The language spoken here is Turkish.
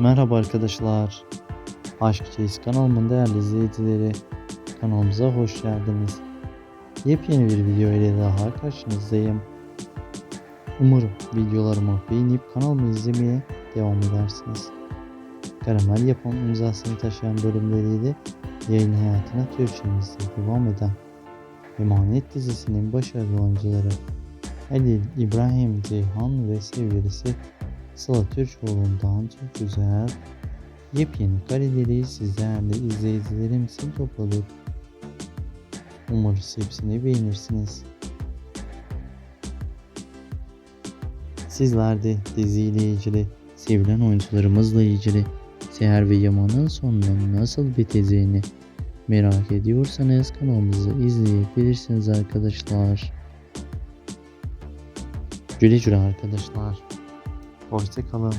Merhaba arkadaşlar. Aşk Çeyiz kanalımın değerli izleyicileri. Kanalımıza hoş geldiniz. Yepyeni bir video ile daha karşınızdayım. Umarım videolarımı beğenip kanalımı izlemeye devam edersiniz. Karamel yapım imzasını taşıyan bölümleriyle yayın hayatına Türkçemizde devam eden Emanet dizisinin başarılı oyuncuları Halil İbrahim Ceyhan ve sevgilisi Sıla Türkoğlu'ndan çok güzel yepyeni kareleri sizlerle izleyicilerim için topladık. Umarız hepsini beğenirsiniz. Sizler de diziyle ilgili, sevilen oyuncularımızla ilgili Seher ve Yaman'ın sonunun nasıl biteceğini merak ediyorsanız kanalımızı izleyebilirsiniz arkadaşlar. Güle güle arkadaşlar. Hoşçakalın.